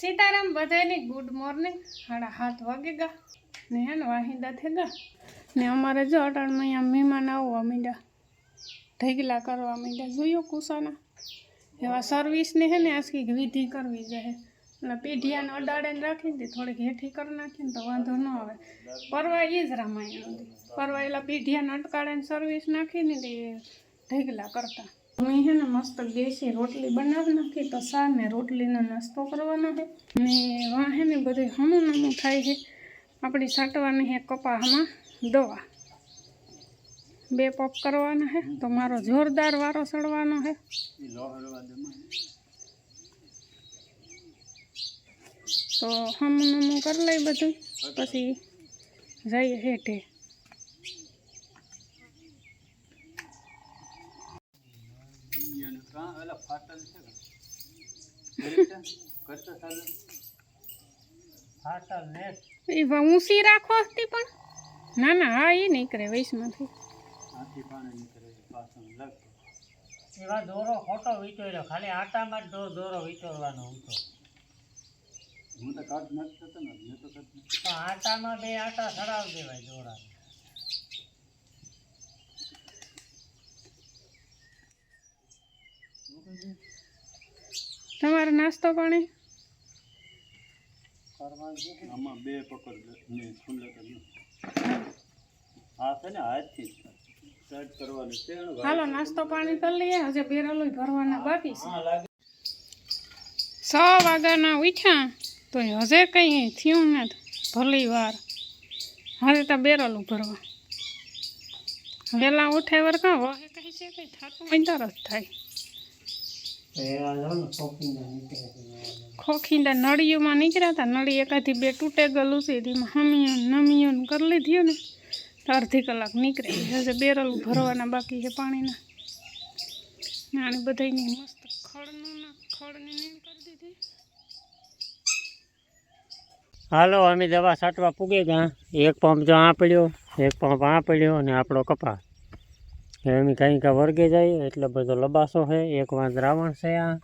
સીતારામ બધાની good morning સાડા સાત વાગે ગા. ને હે ને વાહિંદા થઈ ગયા ને અમારે જો અટાણમાં અહીંયા મહેમાન આવવા માંડ્યા. ઢગલા કરવા માંડ્યા. જોયો કુસાના? એવા સર્વિસને હે ને આસકી વિધિ કરવી જાય એટલે પેઢિયાને અડાડીને રાખીને તે થોડીક હેઠી કરી નાખીને તો વાંધો ન આવે. પરવા એ જ રામાયણ હતી. પરવા એલા પેઢિયાને અટકાડીને સર્વિસ નાખીને તે ઢગલા કરતા. અમે હે ને મસ્ત દેશી રોટલી બનાવી નાખી તો સા ને રોટલીનો નાસ્તો કરવાનો છે ને વાં હે ને બધું હમું નમું થાય છે આપણી છાંટવાની હે કપાહમાં દવા. બે પપ કરવાના છે તો મારો જોરદાર વારો ચડવાનો છે તો હમું નમું કરી લઈ બધું. પછી જઈએ હેઠે. એ વા રાખો હતી પણ. ના ના હા એ નીકળે વૈશમાંથી એવા દોરો ખોટો વિચોર્યો ખાલી આટામાં જ દોરો વિચોરવાનો હતો તો આટામાં બે આટા સડાવી દેવાય દોરા તમારો નાસ્તો પાણી? આમાં બે પકડ ને ખુલ્લે કરી છે ને હાથથી સેટ કરવાનું છે હાલો નાસ્તો પાણી કરી લઈએ. હજે બેરલોય ભરવાના બાકી છે. વાગ્યાના ઉઠ્યા તો હજે કંઈ થયું ને ભલી વાર. હજે તો બેરલું ભરવા. વહેલા ઉઠે વર કાં વહે કહી છે કંઈ થતું અંતર જ થાય એવા જો ને શોખીને નીકળે છે. ખોખીંડા નળીઓમાં નીકળ્યા હતા નળી એકાથી બે તૂટે ગયેલું છે તેમાં હમિયું નમિયું કરી લીધી ને, તો અડધી કલાક નીકળે. હજે બેરલું ભરવાના બાકી છે પાણીના. નાની બધાની મસ્ત ખડનું ના ખડની નીણ કરી દીધી. હાલો, અમે દવા છાંટવા પૂગે ગયા. એક પંપ જો આ પડ્યો, એક પંપ આ પડ્યો અને આપણો કપા હવે કાંઈ કંઈક વર્ગે જાય એટલે બધો લબાસો છે એક વાંધ રાવણ છે આ.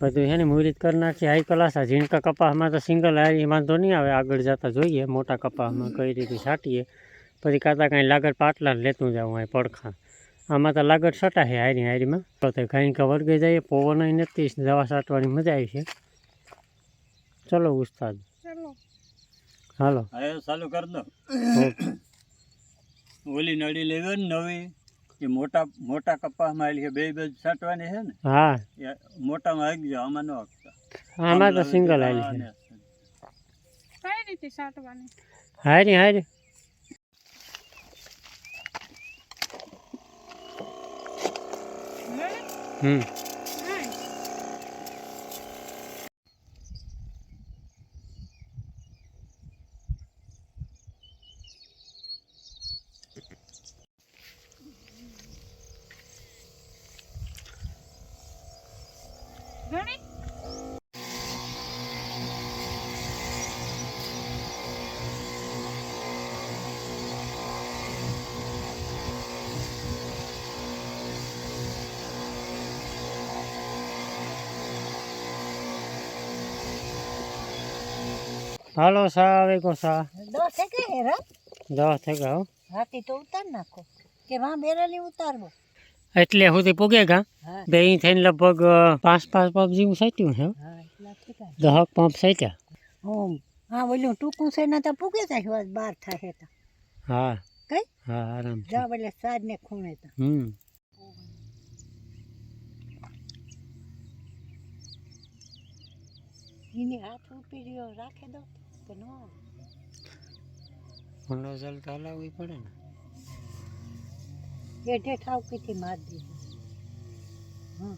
બધું છે ને મુહૂર્ત કરી નાખી હાઈ ક્લાસ આ ઝીણકા કપાસમાં તો સિંગલ હારી વાંધો નહીં આવે આગળ જતા જોઈએ મોટા કપાસમાં કઈ રીતે છાંટીએ. પછી કાતા કાંઈ લાગત પાટલા જ લેતું જાઉં અહીં પડખા. આમાં તો લાગત છટા છે હારી હારીમાં. તો તે કંઈક વર્ગે જઈએ પવન નથી દવા છાંટવાની મજા આવી છે. ચલો ઉસ્તાદ. હાલો. ચાલુ કરી દો. ઓલી નળી લેવી ને નવી એ મોટા મોટા કપાસમાં આવેલી છે બે બે છાંટવાની છે ને હા. એ મોટામાં આવી ગયો આમાં ન આપતા આમાં તો સિંગલ આવી છે. કઈ રીતે સાટવાની હારી હારી. હમ. હાલો સા આવે કો સા? દસ કે હેરા દસ થઈ ગયા હો. હાથી તો ઉતાર નાખો. કે વાં બેરાલી ઉતારવો. એટલે સુધી પૂગે ગા? હા. બે ઈ થઈને લગભગ અ, પાંચ પાંચ પંપ જેવું સાચ્યું છે હો. હા એટલા ઠીક દહક પંપ સાચ્યા ઓમ. હા ઓલું ટૂંકું છે ને તો પૂગે જાય વાત બાર થાય તો. હા. કઈ? હા આરામ જા એટલે સાજ ને ખૂણે તો. હમ. એની હાથ ઉપી રહ્યો રાખે દો. કે ન આવે? ઊંડો જલ તો હલાવવી પડે ને. જેઠે ઠાવ કીથી માર દીધું હા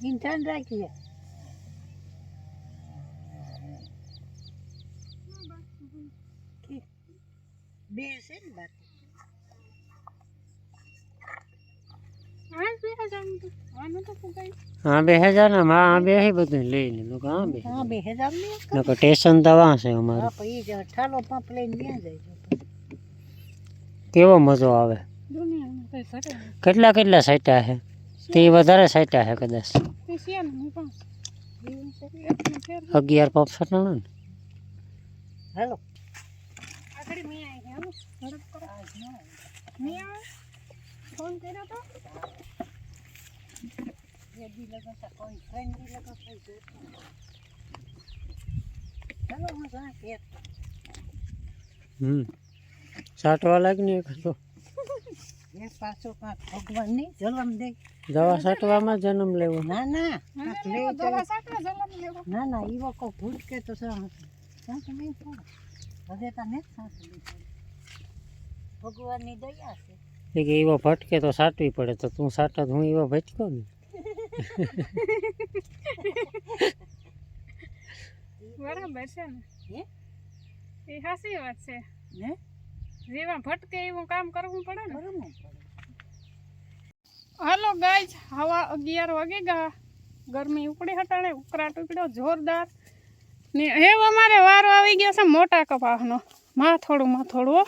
ધ્યાન રાખીએ. બે છે ને બાકી આ જ બે હજારનું તો આનું તો ફુગાઈ હા બે હજાર ને હા બે હે બધું લઈ લીધું કે હા બે હા બે હજાર ને નકર સ્ટેશન દવા છે હા અમારું પછી જ ઠાલો પંપ લઈને ત્યાં જાય કેવો મજો આવે દુનિયામાં કઈ ઘટે નહીં કેટલા કેટલા સાઈટા છે તે વધારે સાઈટા છે કદાચ. તે શિયાળાનું પાંચ એવું છે એકનો ફેર અગિયાર પંપ સટાણા ને? હાલો. આગળ મેં આવી ગયા. હાલો, ઝડપ કરો. આજ ન આવે. નહીં આવે ફોન કર્યો તો? સાટવા લાગ એક તો. એ પાછો કાંક ભગવાનની જલમ દે દવા સાટવામાં જન્મ લેવો. ના ના ના ના ઈવો ભૂલ કે તો સાંત નહીં હવે તને સાંસ ભગવાનની દયા છે. એ કે એવો ભટકે તો સાટવી પડે તો તું સાટત હું એવો ભટકો ને? બરાબર છે ને? એ સાચી વાત છે. ને જેવા ભટકે એવું કામ કરવું પડે ને? ગાય હાલો ગાઈજ હવા અગિયાર વાગે ગયા ગરમી ઉપડી હટાણે ઉકળાટ ઉપડ્યો જોરદાર. ને હે અમારે વારો આવી ગયા છે મોટા કપાસનો. માથોડું માથોડું હો.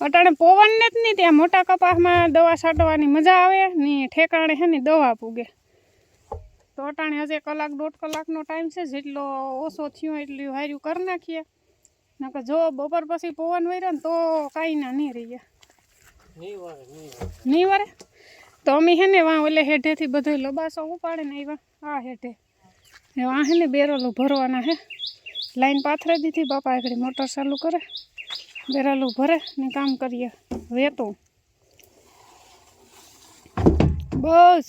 અટાણે પવન ને જ નહીં ત્યાં મોટા કપાસમાં દવા છાંટવાની મજા આવે ને ઠેકાણે છે ને દવા પૂગે. તો અટાણે હજે કલાક દોઢ કલાકનો ટાઈમ છે જેટલો ઓછો થયો એટલું હાર્યું કરી નાખીએ. નકર જો બપોર પછી પવન વર્યો ને તો કાંઈ ના નહીં રહીએ. નહીં વરે તો અમે હે ને વાં ઓલે હેઠેથી બધો લબાસો ઉપાડે ને એવા આ હેઠે. વાં હે ને બેરલું ભરવાના હે. લાઈન પાથરે દીધી બાપા એકડી મોટર ચાલુ કરે. બેરલું ભરે ને કામ કરીએ. વેતું બસ.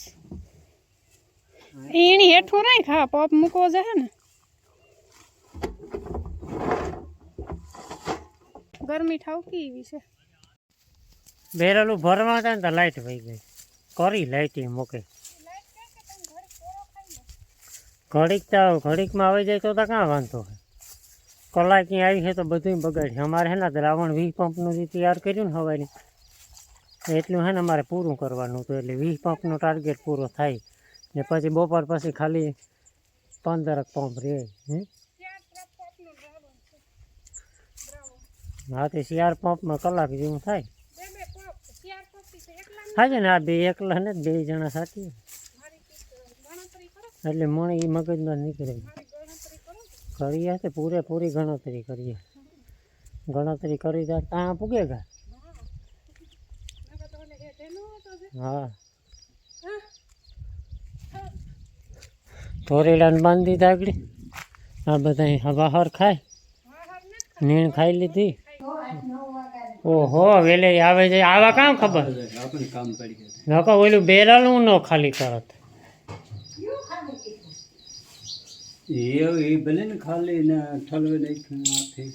એની હેઠું નહીં ખા પપ મૂકવો છે ને. ગરમી ઠાવકી એવી છે. બેરેલું ભરવા હતા ને તો લાઈટ ભાઈ ગઈ. કરી લાઈટ મૂકે. ઘડીક તો ઘડીકમાં આવી જાય તો તો કાં વાંધો હોય કલાક ત્યાં આવી છે તો બધું બગાડ્યું. અમારે ને દ્રાવણ વીસ પંપનું જે તૈયાર કર્યું ને હવાની એટલું હે ને અમારે પૂરું કરવાનું હતું. એટલે વીસ પંપનો ટાર્ગેટ પૂરો થાય ને પછી બપોર પછી ખાલી પંદરક પંપ રહે, હે? તે શિયાર પંપમાં કલાક જેવું થાય. હા છે ને, આ બે એકલા ને બે જણા સાચી. એટલે મને એ મગજમાં નીકળે. કરીએ તો પૂરેપૂરી ગણતરી કરીએ? ગણતરી કરી જાય ત્યાં પૂગેગા હા. ધોરેડાને બાંધી દીધા આગળ આ બધા બહાર ખાય. નીણ ખાઈ લીધી. ઓહો વેલે આવે છે. આવા કામ ખબર? નકો ઓલું બેરાલું ન ખાલી કરત એ એ ભલે ને ખાલી ને ઠલવે નાખ્યું આથી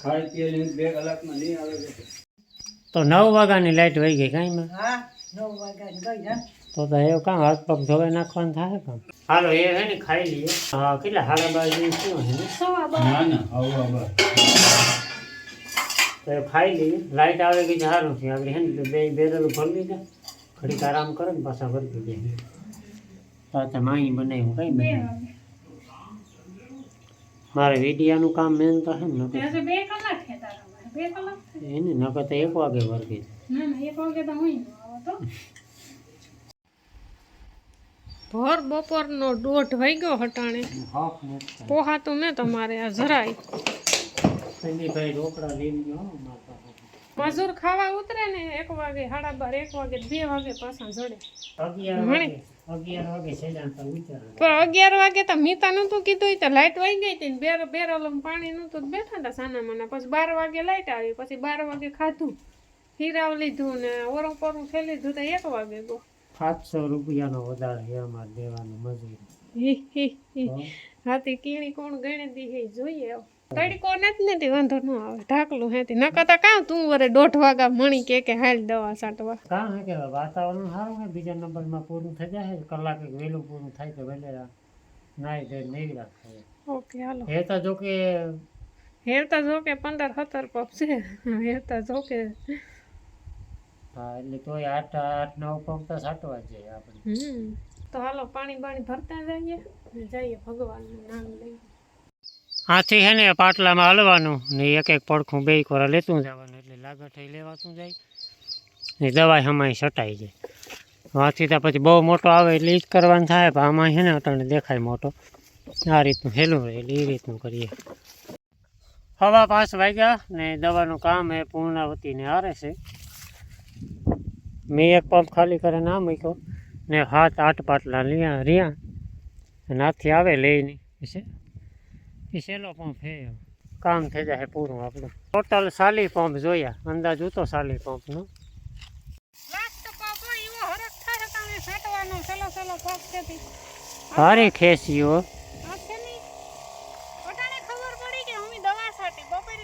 ખાઈ પીએ ને બે કલાકમાં નહીં આવે. તો નવ વાગ્યાની લાઈટ વહી ગઈ કાંઈ માં હા નવ વાગ્યા ગઈ હા. તો તો એવું કામ હાથ પગ ધોવે નાખવાનું થાય કામ? હાલો એ હે ને ખાઈ લઈએ. હા કેટલા હાડા બાજુ શું હે? ના ના આવું આવા તો ખાઈ લઈએ. લાઈટ આવે કે સારું છે? આપણે હે ને બે બેરેલું ભરી લીધા. ઘડીક આરામ કરે ને પાછા ભરી દઈએ પાછા માહી બનાવ્યું કઈ બનાવ્યું? મારે વિડિયાનું કામ મેન તો હે ને બે કલાક છે તારા બે કલાક એને નકર તો એક વાગે વર્ગી ના ના એક વાગે તો હું તો. ભર બપોરનો દોઢ વાગ્યો હટાણે. પોહા તો મેં ને તમારે આ જરાય. સંદીપભાઈ રોકડા લઈને ગયો મજૂર ખાવા ઉતરે ને એક વાગે સાડા બાર એક વાગે બે વાગે પાછા જડે. અગિયાર પણ અગિયાર વાગે તો મીતા નતું કીધું તો લાઈટ વહી ગઈ હતી બેર બેરલમાં પાણી નતું બેઠા હતા સાના માના પછી બાર વાગે લાઈટ આવી પછી બાર વાગે ખાધું. હીરાવ લીધું ને ઓરું પરું ફેલી લીધું તો એક વાગે ગો સાતસો રૂપિયાનો વધારે અમારે દેવાનું મજૂરી. હાથી કીણી કોણ ગણે દી જોઈએ. તડકો નથી ને તે વાંધો ન આવે. ઢાકલું હેતી ન તો કાં તું વરે દોઢ વાગા મણી કે કે હાલ દવા છાંટવા કાં હે કે વાતાવરણ સારું છે બીજા નંબરમાં પૂરું થઈ જાય કલાક વહેલું પૂરું થાય તો વહેલે નાઈ ધોઈ નહીં રાખે. Okay hello. હે તો જો કે હેરતા જો કે પંદર સત્તર પપ છે. હેરતા જો કે હા એટલે તોય આઠ આઠ નવ પગ તો સાટવા જઈએ આપણે. હમ. તો હાલો પાણી બાણી ભરતા જઈએ. જઈએ ભગવાનનું નામ લઈએ. આથી હે ને પાટલામાં હલવાનું ને એક એક પડખું બે કોરા લેતું જવાનું એટલે લાગઠ લેવાતું જાય. ને દવા હમાય છટાઈ જાય. વાંચી તો પછી બહુ મોટો આવે એટલે એ જ કરવાનું થાય, પણ આમાં છે ને અટાણે દેખાય મોટો. આ રીતનું હેલું રહે એટલે એ રીતનું કરીએ. હવા પાંચ વાગ્યા ને દવાનું કામ એ પૂર્ણાવતીને હારે છે. મેં એક પંપ ખાલી કરીને ના મૂક્યો ને હાથ આઠ પાટલા લીયા રહ્યા હાથથી આવે લઈને એ સહેલો પંપ છે કામ થઈ જાય પૂરું આપણું. ટોટલ સાલી પંપ જોયા અંદાજ ઉતો સાલી પંપનો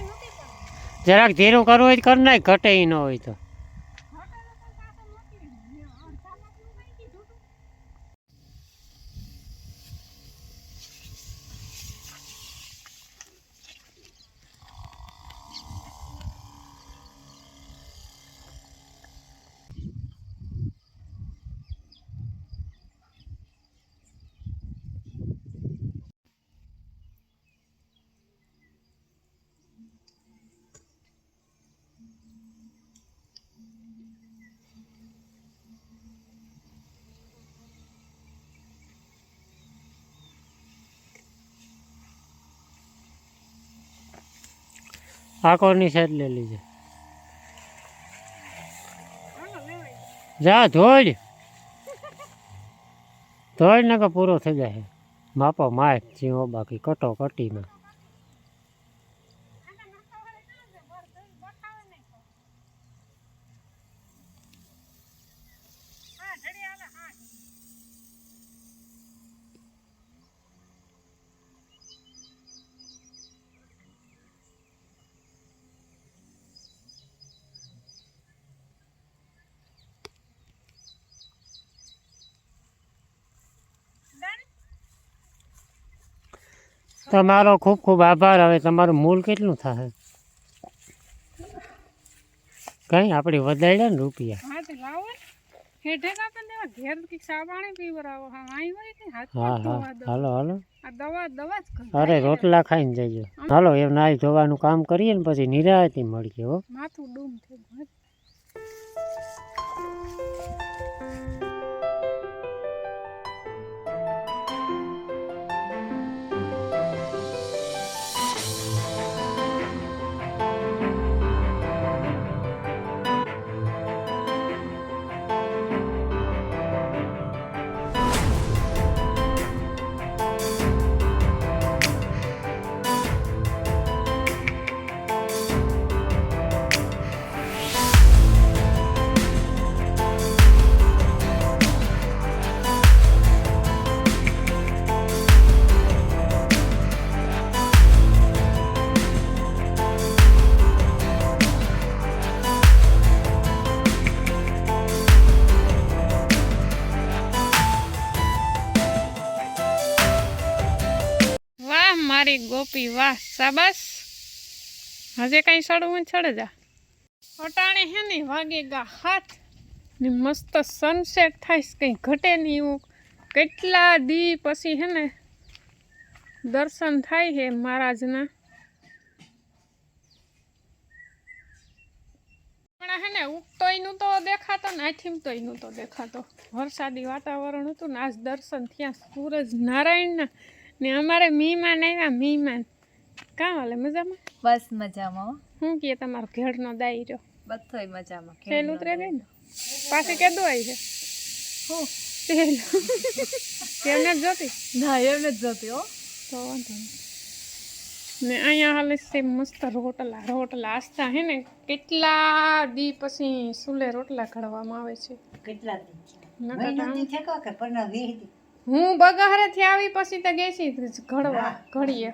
નહોતી પડી જરાક ધીરું કરવું હોય તો કર નાખ ઘટે ન હોય તો હોટલો પણ પાછળ નહોતી ને અડધામાંથી કઈ કીધું તું આકોરની સાઈડ લઈ લીજે. જા, ધોઈ. ને કે પૂરો થઈ જાય. માપો માય જીવો બાકી કટો કટીમાં આના નાસ્તા વાળે ના છે બર દઈ બતાવે નહીં તો હા જડી આલે હા ડન તમારો ખૂબ ખૂબ આભાર. હવે તમારું મૂળ કેટલું થશે કઈ? આપણે વધાર્યા ને રૂપિયા. અરે રોટલા ખાઈને જજો. હાલો એમ નાઈ ધોવાનું કામ કરીએ ને પછી નિરાયતી મળીએ હો. માથું ડૂમ થઈ ગોપી વાહ સાબાસ હજે કઈ સડવું છડે જા. અટાણે હે ને વાગે ગા હાથ. ને મસ્ત સનસેટ થાય કંઈ ઘટે નહીં એવું. કેટલા દી પછી હે ને દર્શન થાય હે મહારાજના. હમણાં હે ને ઉગતોય તો દેખાતો ને આથીમ તોય તો દેખાતો. વરસાદી વાતાવરણ હતું ને આજ દર્શન થયા. સૂરજ નારાયણના ને અમારે મહેમાન આવ્યા મહેમાન. કાં હાલે મજામાં? બસ મજામાં હું. શું કહે તમારો ઘેરનો દાયરો? બધોય મજામાં ખેલ ઉતરે ગઈ ને પાછી કેદું આવી છે? હું? તેલ કેમને જ જોતી? ના એમને જ જોતી હો. તો વાંધો નહીં. ને અહીંયા હાલે છે મસ્ત રોટલા રોટલા આસ્તા હે ને કેટલા દી પછી સુલે રોટલા ઘડવામાં આવે છે? કેટલા દી? નકા તા. દી કે વીસ દી? હું બગાહરેથી આવી પછી તો ગેસી ઘડવા ઘડીએ.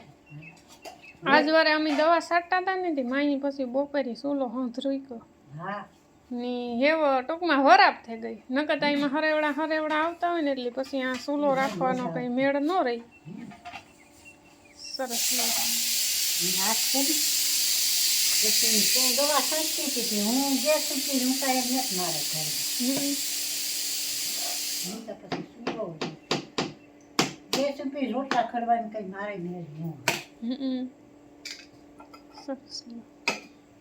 આજ વારે અમે દવા સાટતા હતા ને તે માઈ પછી બપોરે સોલો હાથ ગયો ની હેવ ટૂંકમાં હરાબ થઈ ગઈ. નકર તો એમાં હરેવડા હરેવડા આવતા હોય ને એટલે પછી આ સૂલો રાખવાનો કઈ મેળ ન રહી. સરસ તું દવા સસ્તી હતી હું ગેસ ઉપર હું કાંઈ નથી મારે ઘરે. હું તો પછી ઉપર રોટલા કરવાની કંઈ મારે મેળ ન.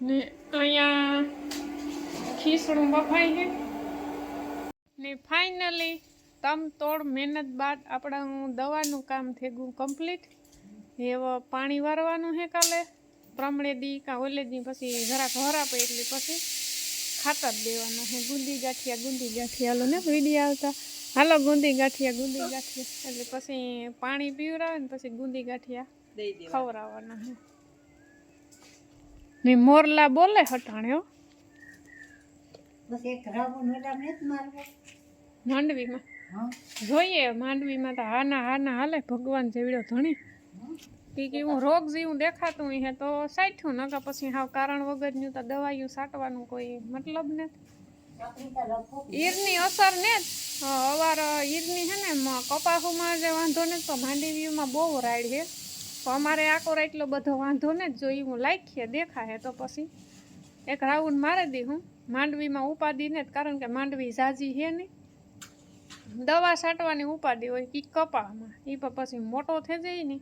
ને અહીંયા ખીસડું બફાઈ છે. ને ફાઇનલી તમ તોડ મહેનત બાદ આપણા દવાનું કામ થઈ ગયું કમ્પ્લીટ એવો પાણી વારવાનું હે કાલે. પ્રમણે દી કાં ઓલે દી પછી જરાક હરાપે એટલે પછી ખાતર દેવાનું હે ગુંદી ગાંઠિયા ગુંદી ગાંઠિયા ને વીડિયો આવતા. હાલો ગુંદી ગાંઠિયા ગુંદી ગાંઠિયા. એટલે પછી પાણી પીવડાવે ને પછી ગુંદી ગાંઠિયા ખવડાવવાના હે ને મોરલા બોલે હટાણ્યો માંડવીમાં. જોઈએ માંડવીમાં તો હાના હાના હાલે ભગવાન જેવડો ધણી. કે હું રોગ જેવું દેખાતું હે તો સાઠ્યું નકા પછી હાવ કારણ વગરનું તો દવાઈઓ સાટવાનું કોઈ મતલબ ને આપણી તો ઈરની અસર ને જ. અવાર ઈરની છે ને કપાસુમાં જે વાંધો ને, તો માંડવીમાં બહુ રાઈડ છે તો અમારે આકોર એટલો બધો વાંધો ને, જ એ હું લાખીએ દેખાય તો પછી. એક રાઉન્ડ મારી દી હું, માંડવીમાં ઉપાદી ને કારણ કે માંડવી ઝાઝી છે નહીં દવા છાંટવાની ઉપાદી હોય એ કપામાં. એ પણ પછી મોટો થઈ જાય ને,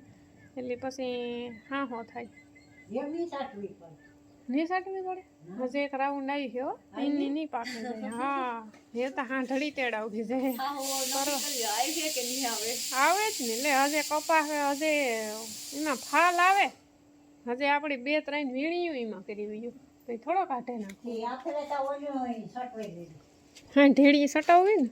એટલે પછી હા હો થાય નહીં છાંટવી પડે હજુ એક રાઉન્ડ આવી છે હો. એની નહીં પાકે હા. એ તો હા ઢળી આવી કે નહીં આવે? જ ને. એટલે હજે કપાસ હજે એમાં ફાલ આવે. હજે આપણી બે ત્રણ વીણીયું એમાં કરી વીયું તો થોડો કાઢે નાખો દીધું હા ઢેળી સટાવવી ને?